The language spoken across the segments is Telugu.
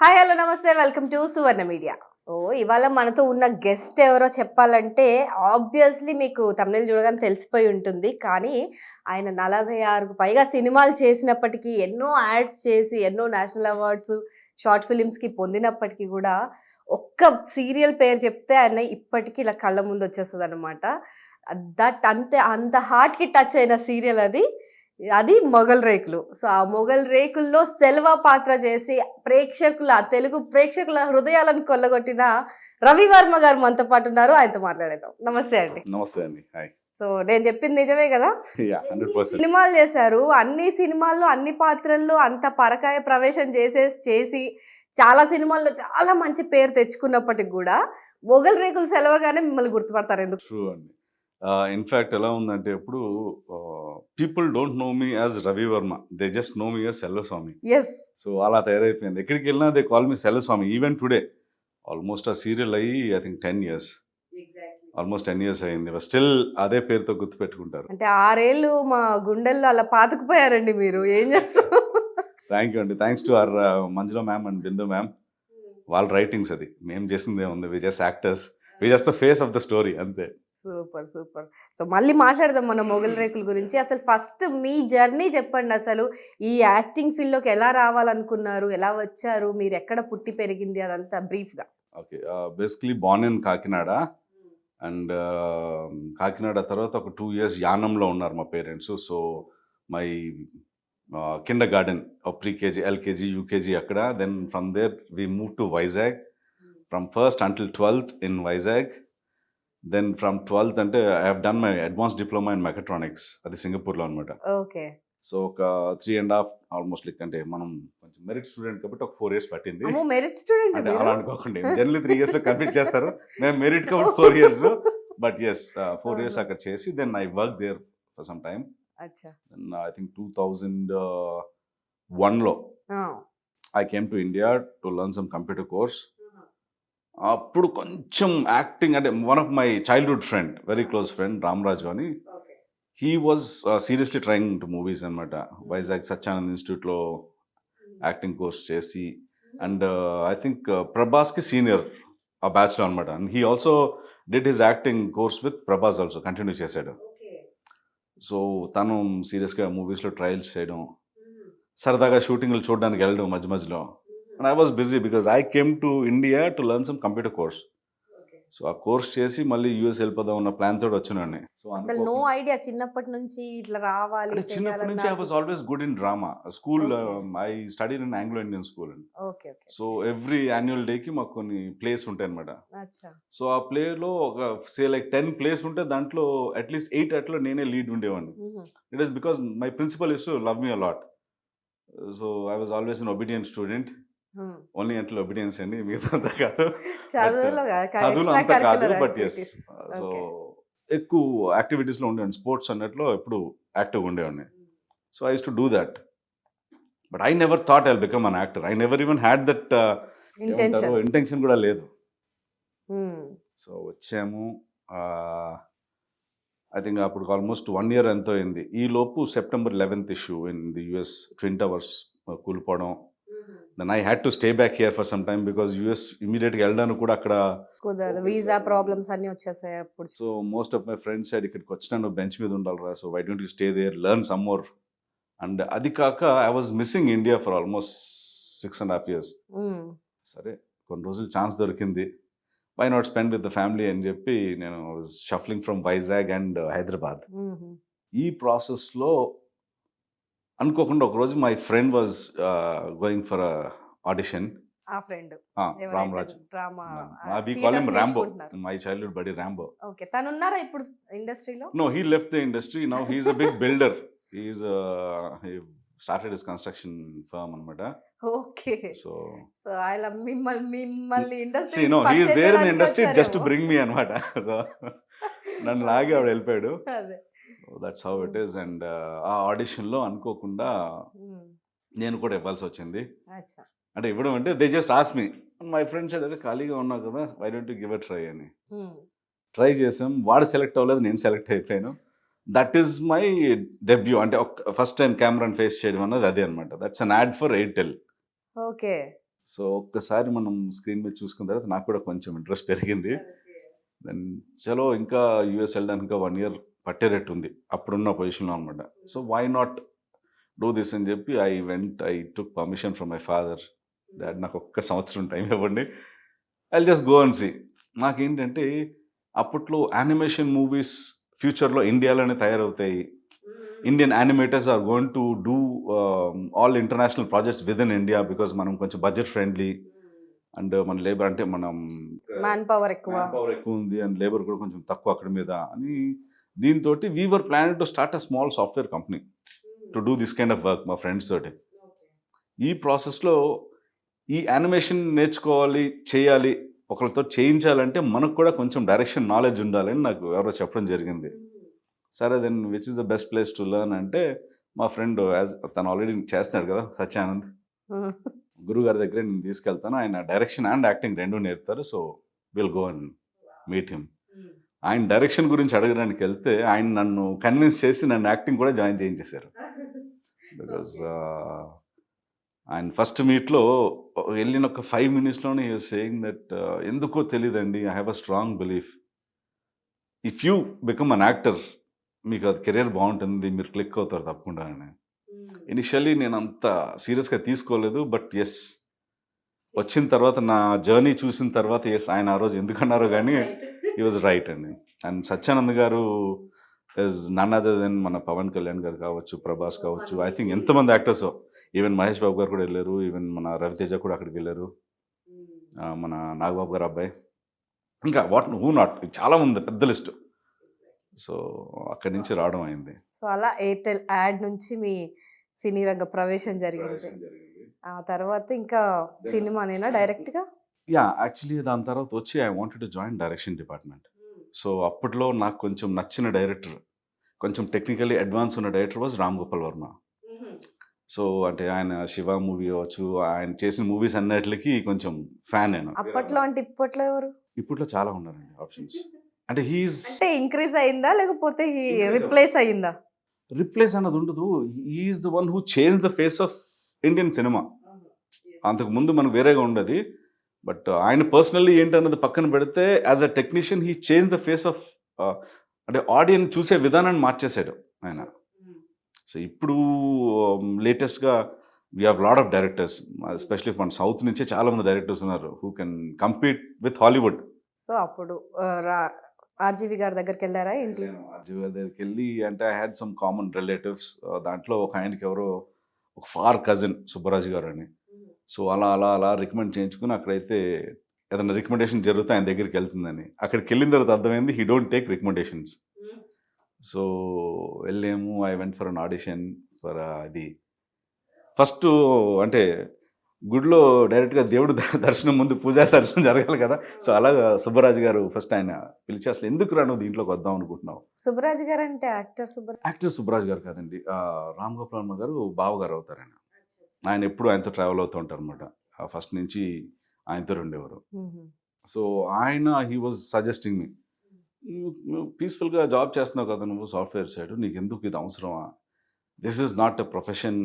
హాయ్ హలో నమస్తే. Welcome to Suvarna media. ఓ ఇవాళ మనతో ఉన్న గెస్ట్ ఎవరో చెప్పాలంటే ఆబ్వియస్లీ మీకు తమిళ చూడగానే తెలిసిపోయి ఉంటుంది. కానీ ఆయన నలభై ఆరుకు పైగా సినిమాలు చేసినప్పటికీ ఎన్నో యాడ్స్ చేసి ఎన్నో నేషనల్ అవార్డ్స్ షార్ట్ ఫిలిమ్స్కి పొందినప్పటికీ కూడా ఒక్క సీరియల్ పేరు చెప్తే ఆయన ఇప్పటికీ ఇలా కళ్ళ ముందు వచ్చేస్తుంది అనమాట దట్ అంతే అంత హార్ట్కి టచ్ అయిన సీరియల్ అది. అది మొగల్ రేకులు. సో ఆ మొగల్ రేకుల్లో సెల్వ పాత్ర చేసి ప్రేక్షకుల తెలుగు ప్రేక్షకుల హృదయాలను కొల్లగొట్టిన రవి వర్మ గారు మనతో పాటు ఉన్నారు. ఆయనతో మాట్లాడేద్దాం. నమస్తే అండి. నమస్తే అండి. హాయ్. సో నేను చెప్పింది నిజమే కదా? సినిమాలు చేశారు. అన్ని సినిమాల్లో అన్ని పాత్రల్లో అంత పరకాయ ప్రవేశం చేసేసి చేసి చాలా సినిమాల్లో చాలా మంచి పేరు తెచ్చుకున్నప్పటికి కూడా మొగల్ రేకులు సెలవుగానే మిమ్మల్ని గుర్తుపడతారు ఎందుకు? ఇన్ఫ్యాక్ట్ ఎలా ఉందంటే ఇప్పుడు people don't know me as Ravi Varma they just know me as Selvaswamy yes so అలా తయారైపోయింది. ఎక్కడికి వెళ్ళినా they call me Selvaswamy even today almost ఆ సీరియల్ అయ్యి I think ten years almost ten years అయింది. స్టిల్ అదే పేరుతో గుర్తుపెట్టుకుంటారు. అంటే ఆరేళ్ళు మా గుండెల్లో అలా పాతుకుపోయారండి మీరు. ఏం చేస్తారు థ్యాంక్ యూ అండి. Thanks to our Manjula ma'am and Bindu ma'am వాళ్ళ రైటింగ్స్ అది. మేము చేసిందే ఉంది we just actors we just the face of the story అంతే. Super super. సో మళ్ళీ మాట్లాడదాం మన మొగల్ రేకుల గురించి. అసలు ఫస్ట్ మీ జర్నీ చెప్పండి అసలు. ఈ యాక్టింగ్ ఫీల్డ్లోకి ఎలా రావాలనుకున్నారు? ఎలా వచ్చారు? మీరు ఎక్కడ పుట్టి పెరిగింది? అదంతా బ్రీఫ్గా. Okay. Basically born in Kakinada. And Kakinada తర్వాత ఒక టూ ఇయర్స్ యానంలో ఉన్నారు మా parents. So my kinder pre KG LKG UKG అక్కడ. Then from there we move to Vizag. From first until twelfth in Vizag. Then from twelfth అంటే I have done my advance diploma in mechatronics అది సింగపూర్లో అనమాట ఓకే. సో ఒక three and half almost like అంటే మనం కొంచెం మెరిట్ స్టూడెంట్ కాబట్టి ఒక ఫోర్ ఇయర్స్ పట్టింది. మెరిట్ స్టూడెంట్ అంటే అలా అనుకోకండి. జనరల్లీ త్రీ ఇయర్స్లో కంప్లీట్ చేస్తారు. మేము మెరిట్ కాబట్టి four years but yes four years అక్కడ చేసి then I work there for some time I think two thousand వన్లో I came to India to learn some computer course అప్పుడు కొంచెం యాక్టింగ్ అంటే one of my childhood friend very close friend Ramaraju అని. He was seriously trying to movies అనమాట వైజాగ్ సత్యానంద్ ఇన్స్టిట్యూట్లో యాక్టింగ్ కోర్స్ చేసి. అండ్ ఐ థింక్ ప్రభాస్కి సీనియర్ ఆ బ్యాచ్లో అనమాట and he also did his acting course with Prabhas also continue చేశాడు. సో తను సీరియస్గా మూవీస్లో ట్రయల్స్ చేయడం. సరదాగా షూటింగ్లు చూడడానికి వెళ్ళడం మధ్య మధ్యలో. And I was busy because I came to India to learn some computer course so ఆ కోర్స్ చేసి మళ్ళీ యూఎస్ వెళ్ళిపోదాం ఉన్న ప్లాన్ తోటి వచ్చినాన్ని సో అసలు నో ఐడియా చిన్నప్పటి నుంచి ఇట్లా రావాలి చిన్నప్పటి నుంచి I was always good in drama school I study in Anglo Indian school అండి. సో ఎవ్రీ యాన్యువల్ డేకి మాకు కొన్ని ప్లేస్ ఉంటాయి అనమాట సో ఆ ప్లేలో ఒక సే లైక్ టెన్ ప్లేస్ ఉంటే దాంట్లో అట్లీస్ట్ ఎయిట్ అట్లో నేనే లీడ్ ఉండేవాడిని. It is because my principal is love me a lot so I was always an obedient student only అంటే ఒబీడియన్స్ అండి మిగతా కాదు. చదువులో అంతా కాదు బట్ ఎస్ సో. ఎక్కువ యాక్టివిటీస్లో ఉండేవాడిని. స్పోర్ట్స్ అన్నట్లో ఎప్పుడు యాక్టివ్గా ఉండేవాడిని. So I to do that but I never thought I become an actor I never even had that intention intention కూడా లేదు. సో వచ్చాము. ఐ థింక్ అప్పుడు ఆల్మోస్ట్ వన్ ఇయర్ ఎంతో అయింది. ఈ లోపు September eleventh issue in the US twin towers కూలిపోవడం. Then I had to stay back here for some time because US ఇమీడియట్గా వెళ్ళడానికి కూడా అక్కడ వీసా ప్రాబ్లమ్స్ అన్ని వచ్చేసాయి అప్పుడు. So most of my friends side ఇక్కడికి వచ్చినా నువ్వు బెంచ్ మీద ఉండాలిరా so why don't you stay there learn some more and అది కాక I was missing India for almost six and half years. సరే కొన్ని రోజులు ఛాన్స్ దొరికింది. Why not spend with the family అని చెప్పి నేను shuffling from Vizag and Hyderabad. ఈ ప్రాసెస్లో అనుకోకుండా ఒకరోజు my friend was going for audition ఆ friend. Ramaraj. Drama we call him Rambo my childhood buddy Rambo okay తను ఉన్నారా ఇప్పుడు ఇండస్ట్రీలో? No, he left the industry. Now he's a big builder. He's uh, he started his construction firm అనమాట ఓకే. సో సో ఆయన మిమ్మల్ని మిమ్మల్ని industry is there in the industry just to bring me అనమాట సో నన్ను లాగి ఆవిడ వెళ్ళిపోయాడు. అదే. That's how it is and ఆ ఆడిషన్లో అనుకోకుండా మ్మ్. నేను కూడా ఇవ్వాల్సి వచ్చింది. అంటే ఇవ్వడం అంటే they just ask me my friends అదే ఖాళీగా ఉన్నావు కదా why don't give a try అని. ట్రై చేసాం. వాడు సెలెక్ట్ అవ్వలేదు నేను సెలెక్ట్ అయిపోయాను. దట్ ఈస్ మై డెబ్యూ అంటే ఫస్ట్ టైం కెమెరాని ఫేస్ చేయడం అన్నది అదే అనమాట that's an ad for Airtel okay. So ఒక్కసారి మనం స్క్రీన్ మీద చూసుకున్న తర్వాత నాకు కూడా కొంచెం ఇంట్రెస్ట్ పెరిగింది. దెన్ చలో ఇంకా యూఎస్ వెళ్ళడానికి వన్ ఇయర్ పట్టేటట్టు ఉంది. అప్పుడున్న పొజిషన్లో అనమాట so why not do this అని చెప్పి I went I took permission from my father dad నాకు ఒక్క సంవత్సరం టైం ఇవ్వండి. I just go and see నాకేంటంటే అప్పట్లో యానిమేషన్ మూవీస్ ఫ్యూచర్లో ఇండియాలోనే తయారవుతాయి. Indian animators are going to do all international projects with in India because మనం కొంచెం బడ్జెట్ ఫ్రెండ్లీ అండ్ మన లేబర్ అంటే మనం మ్యాన్ పవర్ ఎక్కువ. పవర్ ఎక్కువ ఉంది అండ్ లేబర్ కూడా కొంచెం తక్కువ అక్కడ మీద అని దీంతో we were plan to start a small software company to do this kind of work మా ఫ్రెండ్స్ తోటి. ఈ ప్రాసెస్లో ఈ యానిమేషన్ నేర్చుకోవాలి చేయాలి ఒకరితో చేయించాలంటే మనకు కూడా కొంచెం డైరెక్షన్ నాలెడ్జ్ ఉండాలని నాకు ఎవరో చెప్పడం జరిగింది. సరే then which is the best place to learn అంటే మా ఫ్రెండ్ యాజ్ తను ఆల్రెడీ చేస్తున్నాడు కదా సత్యానంద్. గురువు గారి దగ్గర నేను తీసుకెళ్తాను ఆయన డైరెక్షన్ అండ్ యాక్టింగ్ రెండు నేర్పుతారు so will go and meet him ఆయన డైరెక్షన్ గురించి అడగడానికి వెళ్తే ఆయన నన్ను కన్విన్స్ చేసి నన్ను యాక్టింగ్ కూడా జాయిన్ చేయించేశారు. బికాజ్ ఆయన ఫస్ట్ మీట్లో వెళ్ళిన ఒక ఫైవ్ మినిట్స్లోనే సేయింగ్ దట్ ఎందుకో తెలియదండి I have a strong belief if you become an actor మీకు అది కెరీర్ బాగుంటుంది మీరు క్లిక్ అవుతారు తప్పకుండా అని. ఇనిషియల్లీ నేను అంత సీరియస్గా తీసుకోలేదు బట్ ఎస్ వచ్చిన తర్వాత నా జర్నీ చూసిన తర్వాత ఎస్ ఆయన ఆ రోజు ఎందుకన్నారో కానీ ఈ వాజ్ రైట్ అండి. అండ్ సత్యానంద్ గారు ఇస్ నన్ అదర్ దెన్ మన పవన్ కళ్యాణ్ గారు కావచ్చు ప్రభాస్ కావచ్చు ఐ థింక్ ఎంతమంది యాక్టర్స్ ఈవెన్ మహేష్ బాబు గారు కూడా వెళ్ళారు ఈవెన్ మన రవితేజ కూడా అక్కడికి వెళ్ళారు. ఆ, మన నాగబాబు గారు అబ్బాయి. ఇంకా వాట్ హూ నాట్ చాలా ఉంది పెద్ద లిస్ట్ సో అక్కడి నుంచి రావడం అయింది. సో అలా ఎయిర్టెల్ యాడ్ నుంచి మీ సినీ రంగ ప్రవేశం జరిగింది. ఆ తర్వాత ఇంకా సినిమానేనా డైరెక్ట్గా? యా యాక్చువల్లీ దాని తర్వాత వచ్చి I wanted to join direction department so అప్పట్లో నాకు కొంచెం నచ్చిన డైరెక్టర్ కొంచెం టెక్నికలీ అడ్వాన్స్ ఉన్న director was Ram Gopal Varma so అంటే ఆయన శివ మూవీ అవ్వచ్చు ఆయన చేసిన మూవీస్ అన్నిటికి కొంచెం ఫ్యాన్ నేను. అప్పట్లో అంటే ఇప్పట్లో ఎవరు? ఇప్పట్లో చాలా ఉన్నారండి ఆప్షన్స్ అంటే అంటే ఇంక్రీజ్ అయిందా? లేకపోతే రిప్లేస్ అయిందా రిప్లేస్ అన్నది ఉండదు. Is the one who change the face of Indian cinema అంతకు ముందు మనకు వేరేగా ఉండదు. బట్ ఆయన పర్సనల్లీ ఏంటన్నది పక్కన పెడితే as a technician he change the face of అంటే ఆడియన్స్ చూసే విధానాన్ని మార్చేశాడు ఆయన. సో ఇప్పుడు లేటెస్ట్గా we have lot of directors especially మన సౌత్ నుంచే చాలా మంది డైరెక్టర్స్ ఉన్నారు who can compete with Hollywood so అప్పుడు ఆర్జీవి గారి దగ్గరికి వెళ్ళారా ఏంటి? రాజీవ్ గారి దగ్గరికి వెళ్ళి అంటే I had some common relatives దాంట్లో ఒక ఆయనకి ఎవరో ఒక ఫార్ కజిన్ సుబ్బరాజు గారు అని. సో అలా అలా అలా రికమెండ్ చేయించుకుని అక్కడైతే ఏదైనా రికమెండేషన్ జరుగుతే ఆయన దగ్గరికి వెళ్తుందని. అక్కడికి వెళ్ళిన తర్వాత అర్థమైంది he don't take recommendations. So వెళ్ళాము I went for an audition for అది ఫస్ట్ అంటే గుడిలో డైరెక్ట్గా దేవుడు దర్శనం ముందు పూజారి దర్శనం జరగాలి కదా. సో అలాగా సుబ్బరాజు గారు ఫస్ట్ ఆయన పిలిచి అసలు ఎందుకు రా నువ్వు దీంట్లోకి వద్దాం అనుకుంటున్నావు? సుబ్బరాజ్ గారు అంటే యాక్టర్ సుబ్బరాజ్ యాక్టర్ సుబ్బరాజ్ గారు కాదండి. ఆ, రామ్ గోపాల్ గారు బావ గారు అవుతారు ఆయన. ఆయన ఎప్పుడు ఆయనతో ట్రావెల్ అవుతూ ఉంటారు అనమాట ఫస్ట్ నుంచి ఆయనతో ఉండేవారు సో ఆయన హీ వాజ్ సజెస్టింగ్ మీ. పీస్ఫుల్గా జాబ్ చేస్తున్నావు కదా నువ్వు సాఫ్ట్వేర్ సైడ్ నీకు ఎందుకు ఇది అవసరమా? This is not a profession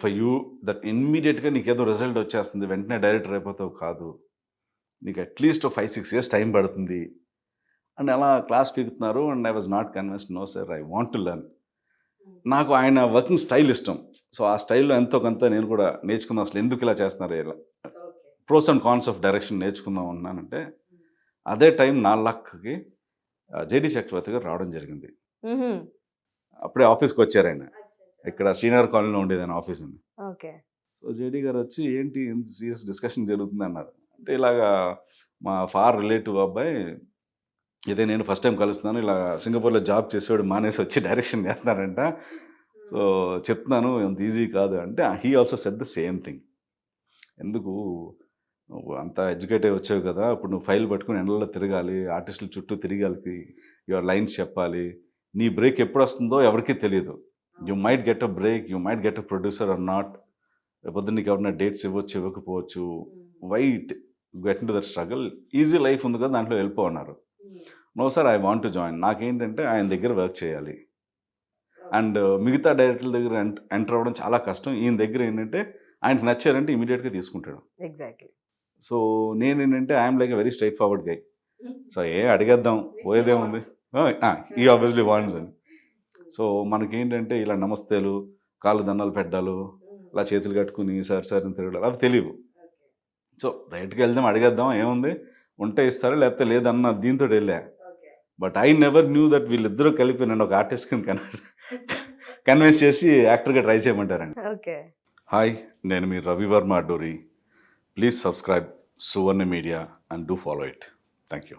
for you that ఇమ్మీడియట్గా నీకు ఏదో రిజల్ట్ వచ్చేస్తుంది వెంటనే డైరెక్టర్ అయిపోతావు కాదు. నీకు at least five six years time పడుతుంది. అండ్ అలా class పీకుతున్నారు and I was not convinced. No sir I want to learn. నాకు ఆయన వర్కింగ్ స్టైల్ ఇష్టం. సో ఆ స్టైల్లో ఎంతో కొంత నేను కూడా నేర్చుకుందాం అసలు ఎందుకు ఇలా చేస్తున్నారు ఇలా pros and cons of direction నేర్చుకుందాం అన్నానంటే అదే టైం నా లక్కి జేడి చక్రవర్తి గారు రావడం జరిగింది. అప్పుడే ఆఫీస్కి వచ్చారు ఆయన. ఇక్కడ శ్రీనగర్ కాలనీలో ఉండేది ఆయన ఆఫీస్ ఉంది ఓకే. సో జేడీ గారు వచ్చి ఏంటి సీరియస్ డిస్కషన్ జరుగుతుంది అన్నారు అంటే ఇలాగా మా ఫార్ రిలేటివ్ అబ్బాయి ఇదే నేను ఫస్ట్ టైం కలుస్తున్నాను. ఇలా సింగపూర్లో జాబ్ చేసేవాడు మానేసి వచ్చి డైరెక్షన్ చేస్తున్నాడంట సో చెప్తున్నాను అంత ఈజీ కాదు అంటే he also set the same thing ఎందుకు? నువ్వు అంత ఎడ్యుకేట్ అయి వచ్చావు కదా ఇప్పుడు నువ్వు ఫైల్ పట్టుకుని ఎండలో తిరగాలి ఆర్టిస్టుల చుట్టూ తిరగాలి యువర్ లైన్స్ చెప్పాలి. నీ బ్రేక్ ఎప్పుడు వస్తుందో ఎవరికీ తెలియదు you might get a break you might get a producer or not రేపొద్దు నీకు ఎవరైనా డేట్స్ ఇవ్వచ్చు ఇవ్వకపోవచ్చు. Why'd get to that struggle easy life ఉంది కదా దాంట్లో వెళ్ళిపో అన్నారు. No sir I want to join నాకేంటంటే ఆయన దగ్గర వర్క్ చేయాలి. అండ్ మిగతా డైరెక్టర్ల దగ్గర ఎంటర్ అవ్వడం చాలా కష్టం. ఈయన దగ్గర ఏంటంటే ఆయనకు నచ్చారంటే ఇమీడియట్గా తీసుకుంటాడు. ఎగ్జాక్ట్లీ సో నేను ఏంటంటే I'm like very straightforward guy so ఏ అడిగేద్దాం పోయేదేముంది ఈ ఆబ్వియస్లీ వాన్స్ అని. సో మనకేంటంటే ఇలా నమస్తేలు కాళ్ళు దండాలు పెట్టాలు ఇలా చేతులు కట్టుకుని సార్ సార్ అని తిరగడం అవి తెలియవు. సో రైట్కి వెళ్దాం అడిగేద్దాం ఏముంది? ఉంటే ఇస్తారా లేకపోతే లేదన్న దీంతో వెళ్ళా. But I never knew that వీళ్ళిద్దరూ కలిపి నన్ను ఒక ఆర్టిస్ట్ కింద కన్విన్స్ చేసి యాక్టర్గా ట్రై చేయమంటారండి. ఓకే. హాయ్ నేను మీ Ravi Varma Adduri. Please subscribe Suvarna media and do follow it. Thank you